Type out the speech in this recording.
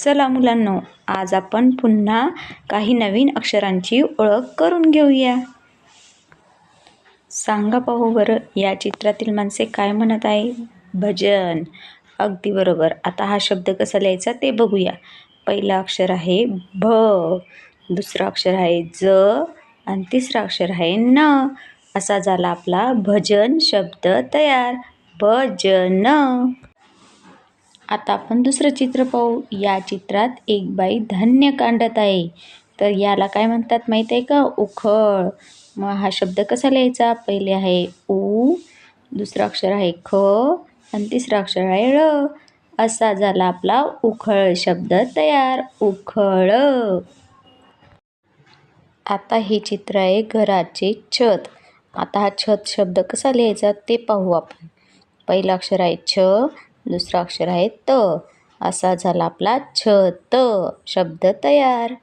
चला मुलांनो आज आपण पुन्हा काही नवीन अक्षरांची ओळख करून घेऊया. सांगा पाहू बरं या चित्रातील माणसे काय म्हणत आहे? भजन. अगदी बरोबर. आता हा शब्द कसा लिहायचा ते बघूया. पहिलं अक्षर आहे भ दुसरं अक्षर आहे ज आणि तिसरं अक्षर आहे न. असा झाला आपला भजन शब्द तयार. भजन. आता आपण दुसरं चित्र पाहू. या चित्रात एक बाई धान्य कांडत आहे. तर याला काय म्हणतात माहीत आहे का? उखळ. मग हा शब्द कसा लिहायचा? पहिले आहे उ दुसरं अक्षर आहे ख आणि तिसरं अक्षर आहे ळ. असा झाला आपला उखळ शब्द तयार. उखळ. आता हे चित्र आहे घराचे छत. आता हा छत शब्द कसा लिहायचा ते पाहू आपण. पहिलं अक्षर आहे छ दुसरं अक्षर आहे त. असा झाला आपला छत शब्द तयार.